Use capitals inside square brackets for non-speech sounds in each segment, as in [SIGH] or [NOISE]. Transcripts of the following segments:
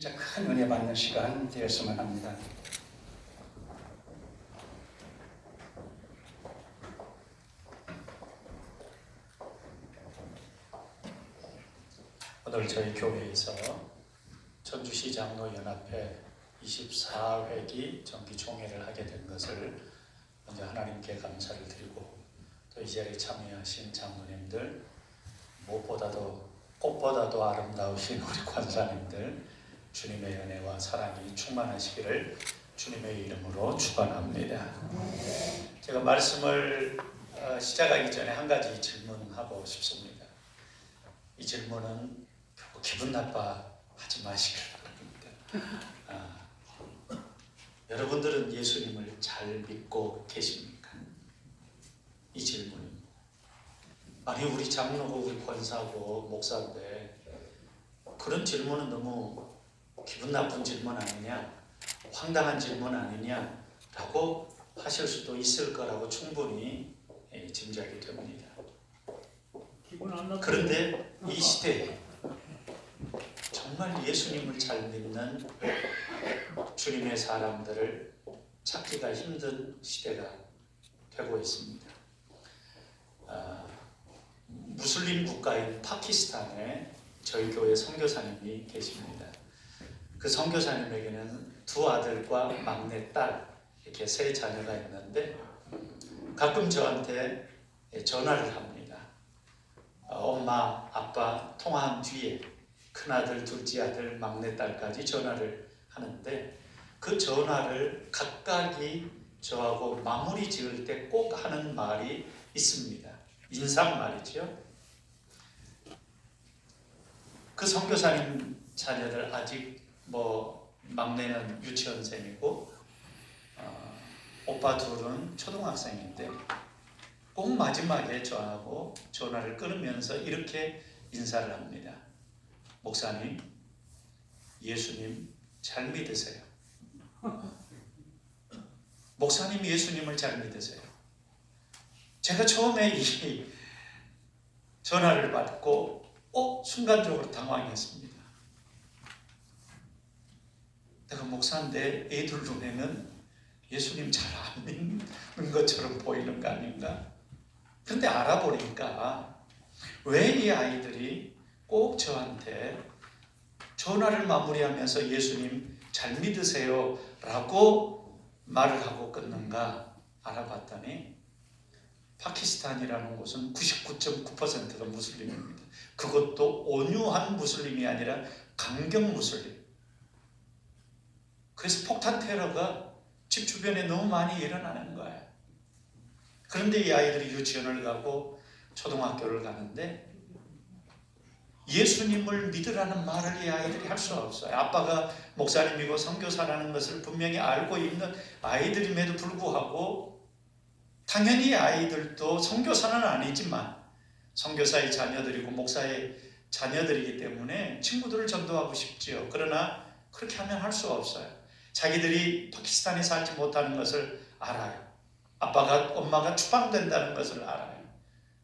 진짜 큰 은혜 받는 시간 되었으면 합니다. 오늘 저희 교회에서 전주시 장로연합회 24회기 정기 총회를 하게 된 것을 먼저 하나님께 감사를 드리고 또 이 자리에 참여하신 장로님들 무엇보다도 꽃보다도 아름다우신 우리 권사님들 주님의 은혜와 사랑이 충만하시기를 주님의 이름으로 축원합니다. 제가 말씀을 어, 시작하기 전에 한 가지 질문하고 싶습니다. 이 질문은 결코 기분 나빠하지 마시길 바랍니다. 아, 여러분들은 예수님을 잘 믿고 계십니까? 이 질문입니다. 아니 우리 장로고 우리 권사고 목사인데 그런 질문은 너무 기분 나쁜 질문 아니냐 황당한 질문 아니냐라고 하실 수도 있을 거라고 충분히 예, 짐작이 됩니다. 그런데 이 시대에 정말 예수님을 잘 믿는 주님의 사람들을 찾기가 힘든 시대가 되고 있습니다. 아, 무슬림 국가인 파키스탄에 저희 교회 선교사님이 계십니다. 그 선교사님에게는 두 아들과 막내 딸 이렇게 세 자녀가 있는데 가끔 저한테 전화를 합니다. 어, 엄마, 아빠 통화한 뒤에 큰아들, 둘째 아들, 막내 딸까지 전화를 하는데 그 전화를 각각이 저하고 마무리 지을 때 꼭 하는 말이 있습니다. 인사말이죠. 그 선교사님 자녀들 아직 뭐 막내는 유치원생이고 어, 오빠 둘은 초등학생인데 꼭 마지막에 저하고 전화를 끊으면서 이렇게 인사를 합니다. 목사님, 예수님 잘 믿으세요. [LAUGHS] 목사님 예수님을 잘 믿으세요. 제가 처음에 이 전화를 받고 어 순간적으로 당황했습니다. 내가 목사인데 애들 눈에는 예수님 잘 안 믿는 [LAUGHS] 것처럼 보이는 거 아닌가? 근데 알아보니까 왜 이 아이들이 꼭 저한테 전화를 마무리하면서 예수님 잘 믿으세요 라고 말을 하고 끊는가 알아봤더니 파키스탄이라는 곳은 99.9%가 무슬림입니다. 그것도 온유한 무슬림이 아니라 강경 무슬림. 그래서 폭탄 테러가 집 주변에 너무 많이 일어나는 거예요. 그런데 이 아이들이 유치원을 가고 초등학교를 가는데 예수님을 믿으라는 말을 이 아이들이 할 수 없어요. 아빠가 목사님이고 선교사라는 것을 분명히 알고 있는 아이들임에도 불구하고 당연히 아이들도 선교사는 아니지만 선교사의 자녀들이고 목사의 자녀들이기 때문에 친구들을 전도하고 싶지요. 그러나 그렇게 하면 할 수 없어요. 자기들이 파키스탄에 살지 못하는 것을 알아요. 아빠가 엄마가 추방된다는 것을 알아요.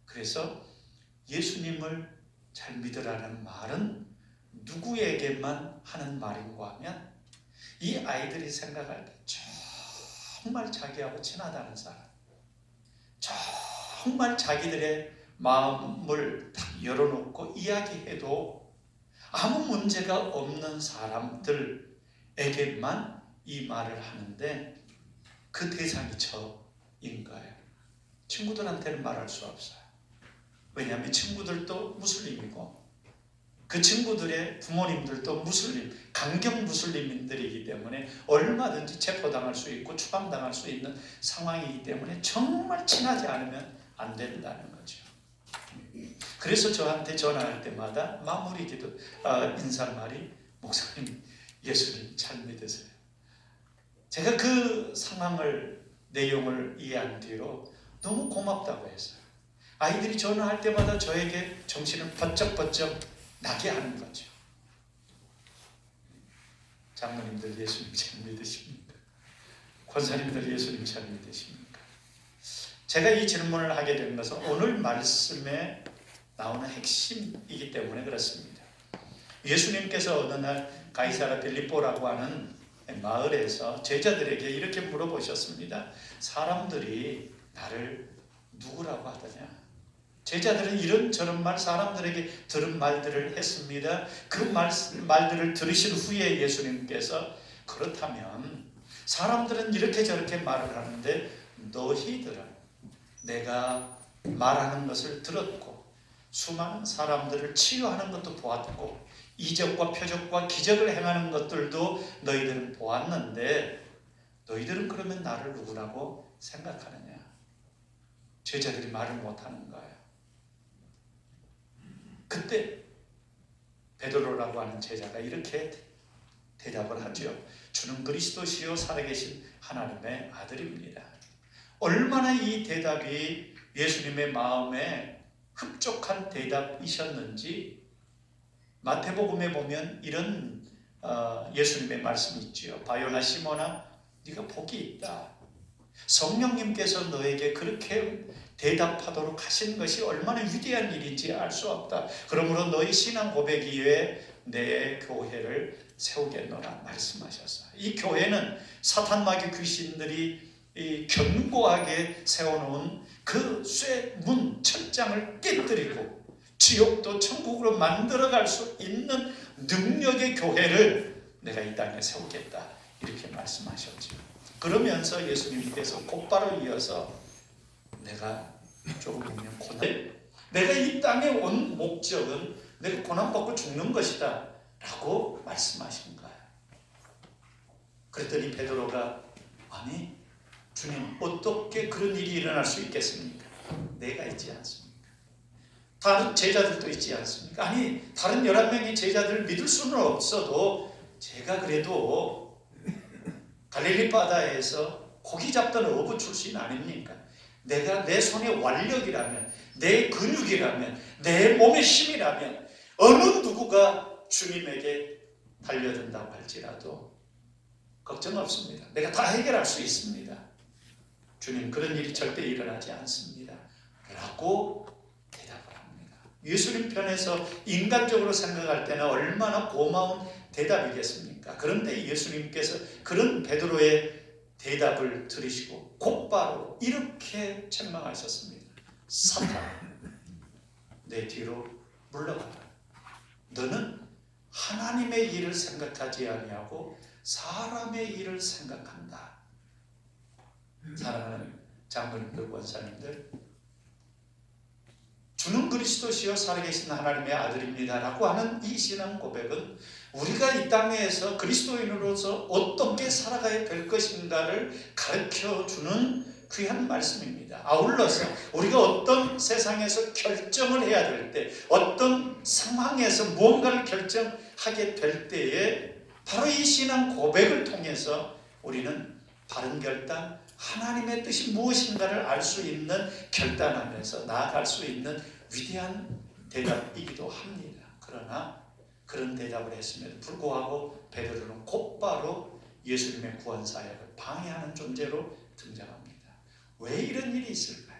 그래서 예수님을 잘 믿으라는 말은 누구에게만 하는 말인가 하면 이 아이들이 생각할 때 정말 자기하고 친하다는 사람, 정말 자기들의 마음을 딱 열어놓고 이야기해도 아무 문제가 없는 사람들에게만 이 말을 하는데 그 대상이 저인 거예요. 친구들한테는 말할 수 없어요. 왜냐하면 친구들도 무슬림이고 그 친구들의 부모님들도 무슬림, 강경 무슬림인들이기 때문에 얼마든지 체포당할 수 있고 추방당할 수 있는 상황이기 때문에 정말 친하지 않으면 안 된다는 거죠. 그래서 저한테 전화할 때마다 마무리 기도, 아, 인사말이 목사님 예수님 잘 믿으세요. 제가 그 상황을 내용을 이해한 뒤로 너무 고맙다고 했어요. 아이들이 전화할 때마다 저에게 정신을 번쩍번쩍 나게 하는 거죠. 장로님들 예수님 잘 믿으십니까? 권사님들 예수님 잘 믿으십니까? 제가 이 질문을 하게 된 것은 오늘 말씀에 나오는 핵심이기 때문에 그렇습니다. 예수님께서 어느 날 가이사라 빌립보라고 하는 마을에서 제자들에게 이렇게 물어보셨습니다. 사람들이 나를 누구라고 하더냐? 제자들은 이런 저런 말 사람들에게 들은 말들을 했습니다. 그 말, 말들을 들으신 후에 예수님께서 그렇다면 사람들은 이렇게 저렇게 말을 하는데 너희들은 내가 말하는 것을 들었고 수많은 사람들을 치유하는 것도 보았고 이적과 표적과 기적을 행하는 것들도 너희들은 보았는데 너희들은 그러면 나를 누구라고 생각하느냐? 제자들이 말을 못하는 거예요. 그때 베드로라고 하는 제자가 이렇게 대답을 하죠. 주는 그리스도시요 살아계신 하나님의 아들입니다. 얼마나 이 대답이 예수님의 마음에 흡족한 대답이셨는지 마태복음에 보면 이런 어, 예수님의 말씀이 있지요. 바요나 시모나 네가 복이 있다. 성령님께서 너에게 그렇게 대답하도록 하신 것이 얼마나 위대한 일인지 알 수 없다. 그러므로 너희 신앙 고백 이외에 내 교회를 세우겠노라 말씀하셨어요. 이 교회는 사탄마귀 귀신들이 이 견고하게 세워놓은 그 쇠문 철장을 깨뜨리고 지옥도 천국으로 만들어갈 수 있는 능력의 교회를 내가 이 땅에 세우겠다 이렇게 말씀하셨죠. 그러면서 예수님께서 곧바로 이어서 내가 조금 보면 고난 내가 이 땅에 온 목적은 내가 고난 받고 죽는 것이다 라고 말씀하신 거예요. 그랬더니 베드로가 아니 주님 어떻게 그런 일이 일어날 수 있겠습니까? 내가 있지 않습니까? 다른 제자들도 있지 않습니까? 아니 다른 11명의 제자들을 믿을 수는 없어도 제가 그래도 갈릴리 바다에서 고기 잡던 어부 출신 아닙니까? 내가 내 손의 완력이라면 내 근육이라면 내 몸의 힘이라면 어느 누구가 주님에게 달려든다고 할지라도 걱정 없습니다. 내가 다 해결할 수 있습니다. 주님 그런 일이 절대 일어나지 않습니다. 라고. 예수님 편에서 인간적으로 생각할 때는 얼마나 고마운 대답이겠습니까? 그런데 예수님께서 그런 베드로의 대답을 들으시고 곧바로 이렇게 책망하셨습니다. 사탄, 내 뒤로 물러가라. 너는 하나님의 일을 생각하지 아니하고 사람의 일을 생각한다. 사랑하는 장로님들, 권사님들, 주는 그리스도시요 살아계신 하나님의 아들입니다라고 하는 이 신앙 고백은 우리가 이 땅에서 그리스도인으로서 어떻게 살아가야 될 것인가를 가르쳐 주는 귀한 말씀입니다. 아울러서 우리가 어떤 세상에서 결정을 해야 될 때, 어떤 상황에서 무언가를 결정하게 될 때에 바로 이 신앙 고백을 통해서 우리는 바른 결단, 하나님의 뜻이 무엇인가를 알 수 있는 결단하면서 나아갈 수 있는 위대한 대답이기도 합니다. 그러나 그런 대답을 했음에도 불구하고 베드로는 곧바로 예수님의 구원 사역을 방해하는 존재로 등장합니다. 왜 이런 일이 있을까요?